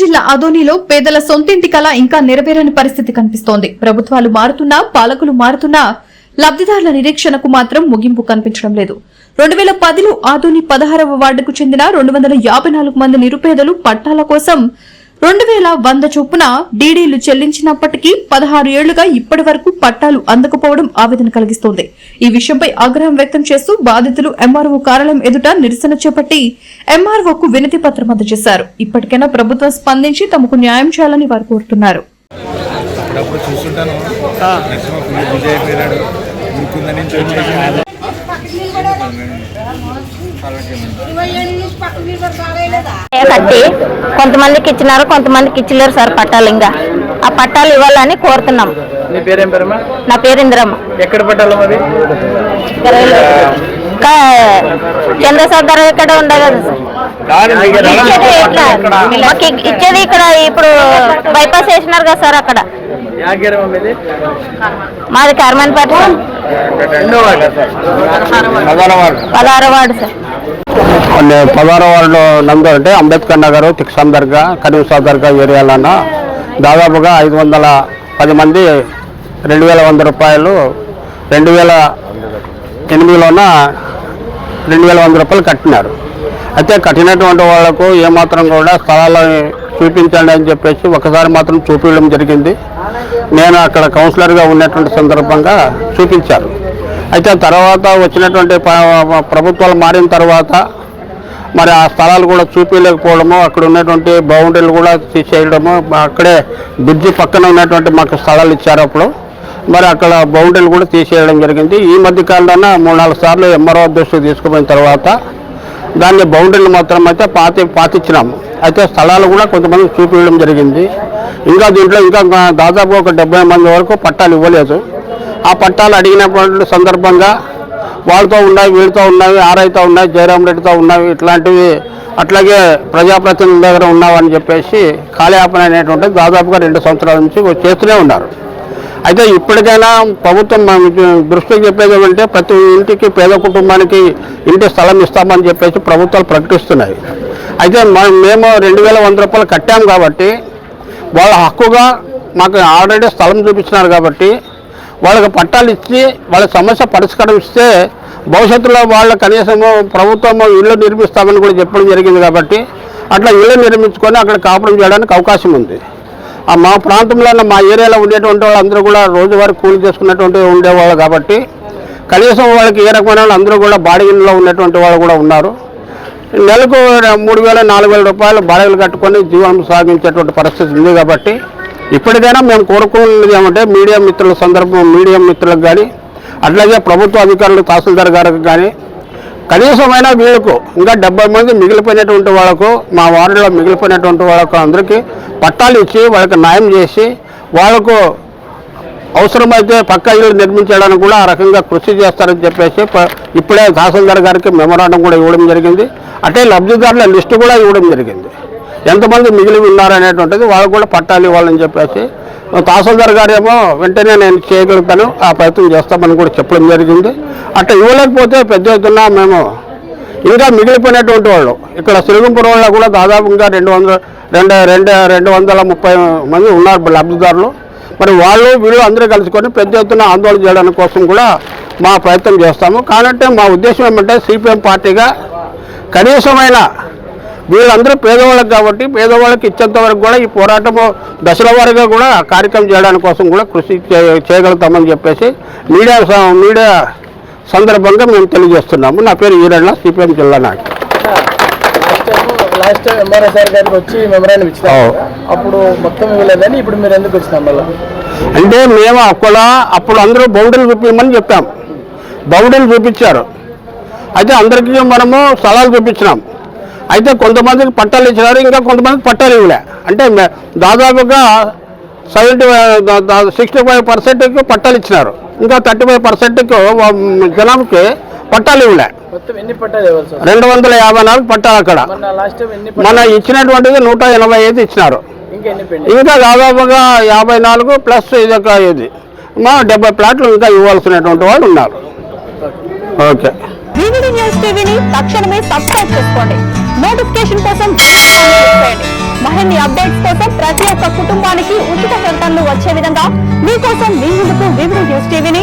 జిల్లా అదోనిలో పేదల సొంతింటి కళ ఇంకా నెరవేరని పరిస్థితి కనిపిస్తోంది. ప్రభుత్వాలు మారుతున్నా పాలకులు మారుతున్నా లబ్దిదారుల నిరీక్షణకు మాత్రం ముగింపు కనిపించడం లేదు. రెండు వేల పదిలో ఆదోని పదహారవ వార్డుకు చెందిన రెండు వందల యాభై నాలుగు మంది నిరుపేదలు పట్టాల కోసం రెండు వేల వంద చొప్పున డీడీలు చెల్లించినప్పటికీ పదహారు ఏళ్ళుగా ఇప్పటి వరకు పట్టాలు అందకపోవడం ఆవేదన కలిగిస్తోంది. ఈ విషయంపై ఆగ్రహం వ్యక్తం చేస్తూ బాధితులు ఎంఆర్ఓ కార్యాలయం ఎదుట నిరసన చేపట్టి ఎంఆర్ఓకు వినతి పత్రం అందజేశారు. ఇప్పటికైనా ప్రభుత్వం స్పందించి తమకు న్యాయం చేయాలని వారు కోరుతున్నారు. కట్టి కొంతమందికి ఇచ్చినారు కొంతమందికి ఇచ్చలేరు సార్ పట్టాలు ఇంకా. ఆ పట్టాలు ఇవ్వాలని కోరుతున్నాం. నీ పేరేం పేరమ్మా? నా పేరు ఇందిరమ్మ. ఎక్కడ పట్టాలి మరి? ఇంకా చంద్రశేఖర్ గారు ఇక్కడ ఉండే కదా సార్? ఇచ్చేది ఇక్కడ. ఇప్పుడు బైపాస్ వేసినారు కదా సార్ అక్కడ. మీది? రెండో వార్డు పదహారు వార్డు. సార్. పదహారో నందు అంటే అంబేద్కర్ నగర్ తిక్సాం దర్గా కరీంసా దర్గా ఏరియాలన దాదాపుగా ఐదు వందల పది మంది రెండు వేల వంద రూపాయలు రెండు వేల ఎనిమిదిలోన రెండు వేల వంద రూపాయలు కట్టినారు. అయితే కట్టినటువంటి వాళ్ళకు ఏమాత్రం కూడా స్థలాలు చూపించండి అని చెప్పేసి ఒకసారి మాత్రం చూపించడం జరిగింది. నేను అక్కడ కౌన్సిలర్గా ఉన్నటువంటి సందర్భంగా చూపించారు. అయితే తర్వాత వచ్చినటువంటి ప్రభుత్వాలు మారిన తర్వాత మరి ఆ స్థలాలు కూడా చూపించలేకపోవడము అక్కడ ఉన్నటువంటి బౌండరీలు కూడా తీసేయడము అక్కడే బ్రిడ్జి పక్కన ఉన్నటువంటి మాకు స్థలాలు ఇచ్చారు అప్పుడు. మరి అక్కడ బౌండరీలు కూడా తీసేయడం జరిగింది. ఈ మధ్య కాలంలో మూడు నాలుగు సార్లు ఎంఆర్ఓ దృష్టికి తీసుకుపోయిన తర్వాత దాన్ని బౌండరీలు మాత్రం అయితే పాతి పాతిచ్చినాము. అయితే స్థలాలు కూడా కొంతమంది చూపించడం జరిగింది. ఇంకా దీంట్లో ఇంకా దాదాపు ఒక డెబ్బై మంది వరకు పట్టాలు ఇవ్వలేదు. ఆ పట్టాలు అడిగినప్పుడు సందర్భంగా వాళ్ళతో ఉన్నాయి వీళ్ళతో ఉన్నాయి ఆరైతో ఉన్నాయి జయరాం రెడ్డితో ఉన్నాయి ఇట్లాంటివి అట్లాగే ప్రజాప్రతినిధుల దగ్గర ఉన్నామని చెప్పేసి కాలయాపన అనేటువంటిది దాదాపుగా రెండు సంవత్సరాల నుంచి చేస్తూనే ఉన్నారు. అయితే ఇప్పటికైనా ప్రభుత్వం దృష్టికి చెప్పేది ఏమంటే ప్రతి ఇంటికి పేద కుటుంబానికి ఇంటి స్థలం ఇస్తామని చెప్పేసి ప్రభుత్వాలు ప్రకటిస్తున్నాయి. అయితే మేము రెండు వేల వంద రూపాయలు కట్టాం కాబట్టి వాళ్ళ హక్కుగా మాకు ఆల్రెడీ స్థలం చూపించినారు కాబట్టి వాళ్ళకి పట్టాలు ఇచ్చి వాళ్ళ సమస్య పరిష్కరిస్తే భవిష్యత్తులో వాళ్ళ కనీసము ప్రభుత్వం ఇళ్ళు నిర్మిస్తామని కూడా చెప్పడం జరిగింది కాబట్టి అట్లా ఇళ్ళు నిర్మించుకొని అక్కడ కాపురం చేయడానికి అవకాశం ఉంది. ఆ మా ప్రాంతంలో మా ఏరియాలో ఉండేటువంటి వాళ్ళందరూ కూడా రోజువారీ కూలి చేసుకున్నటువంటి ఉండేవాళ్ళు కాబట్టి కనీసం వాళ్ళకి ఏ రకమైన అందరూ కూడా బాడిగిలో ఉన్నటువంటి వాళ్ళు కూడా ఉన్నారు. నెలకు మూడు వేల నాలుగు వేల రూపాయలు బాడగలు కట్టుకొని జీవనం సాగించేటువంటి పరిస్థితి ఉంది కాబట్టి ఇప్పటికైనా మేము కోరుకున్నది ఏమంటే మీడియా మిత్రుల సందర్భం మీడియా మిత్రులకు కానీ అట్లాగే ప్రభుత్వ అధికారులు తహసీల్దార్ గారికి కానీ కనీసమైన వీళ్ళకు ఇంకా డెబ్బై మంది మిగిలిపోయినటువంటి వాళ్ళకు మా వార్డులో మిగిలిపోయినటువంటి వాళ్ళకు అందరికీ పట్టాలు ఇచ్చి వాళ్ళకి న్యాయం చేసి వాళ్ళకు అవసరమైతే పక్క ఇల్లు నిర్మించడానికి కూడా ఆ రకంగా కృషి చేస్తారని చెప్పేసి ఇప్పుడే తహసీల్దార్ గారికి మెమోరాండం కూడా ఇవ్వడం జరిగింది. అంటే లబ్ధిదారుల లిస్టు కూడా ఇవ్వడం జరిగింది. ఎంతమంది మిగిలి ఉన్నారనేటువంటిది వాళ్ళు కూడా పట్టాలు ఇవ్వాలని చెప్పేసి. తహసీల్దార్ గారేమో వెంటనే నేను చేయగలుగుతాను ఆ ప్రయత్నం చేస్తామని కూడా చెప్పడం జరిగింది. అట్లా ఇవ్వలేకపోతే పెద్ద ఎత్తున మేము ఇంకా మిగిలిపోయినటువంటి వాళ్ళు ఇక్కడ శ్రీగుంపురం వాళ్ళ కూడా దాదాపుగా రెండు వందల రెండు రెండు రెండు వందల ముప్పై మంది ఉన్నారు లబ్ధిదారులు. మరి వాళ్ళు వీళ్ళు అందరూ కలుసుకొని పెద్ద ఎత్తున ఆందోళన చేయడానికి కోసం కూడా మా ప్రయత్నం చేస్తాము. కానంటే మా ఉద్దేశం ఏమంటే సిపిఎం పార్టీగా కనీసమైన వీళ్ళందరూ పేదవాళ్ళకి కాబట్టి పేదవాళ్ళకి ఇచ్చేంత వరకు కూడా ఈ పోరాటము దశల వారీగా కూడా కార్యక్రమం చేయడానికి కోసం కూడా కృషి చే- చేయగలుగుతామని చెప్పేసి మీడియా స- మీడియా సందర్భంగా మేము తెలియజేస్తున్నాము. నా పేరు ఈరణ సిపిఎం జిల్లా నాయకుడు. లాస్ట్ సార్ గారికి వచ్చి ఓ. కదా. అప్పుడు మొత్తం ఇవ్వలేదని ఇప్పుడు మీరు ఎందుకు వచ్చినాం మళ్ళీ? అంటే మేము అక్కడ అప్పుడు అందరూ బౌండరీలు చూపించమని చెప్పాం. బౌండరీలు చూపించారు. అయితే అందరికీ మనము స్థలాలు చూపించినాం. అయితే కొంతమందికి పట్టాలు ఇచ్చినారు ఇంకా కొంతమందికి పట్టాలు ఇవ్వలే. అంటే దాదాపుగా సెవెంటీ సిక్స్టీ ఫైవ్ పర్సెంట్కి పట్టాలు ఇచ్చినారు. ఇంకా థర్టీ ఫైవ్ పర్సెంట్కి జనానికి పట్టాలు ఇవ్వలే. రెండు వందల యాభై నాలుగు పట్టాలు అక్కడ. మన ఇచ్చినటువంటిది నూట ఎనభై ఐదు ఇచ్చినారు. ఇంకా ఎన్ని పెండింగ్? ఇంకా దాదాపుగా యాభై నాలుగు ప్లస్ ఇదొక ఇది. మా డెబ్బై ప్లాట్లు ఇంకా ఇవ్వాల్సినటువంటి వాళ్ళు ఉన్నారు. ఓకే. న్యూస్ టీవీని తక్షణమే సబ్స్క్రైబ్ చేసుకోండి. నోటిఫికేషన్ కోసం మరిన్ని అప్డేట్స్ కోసం ప్రతి ఒక్క కుటుంబానికి ఉచిత ప్రకటనలు వచ్చే విధంగా మీకోసం మీ ముందుకు వివిధ న్యూస్ టీవీని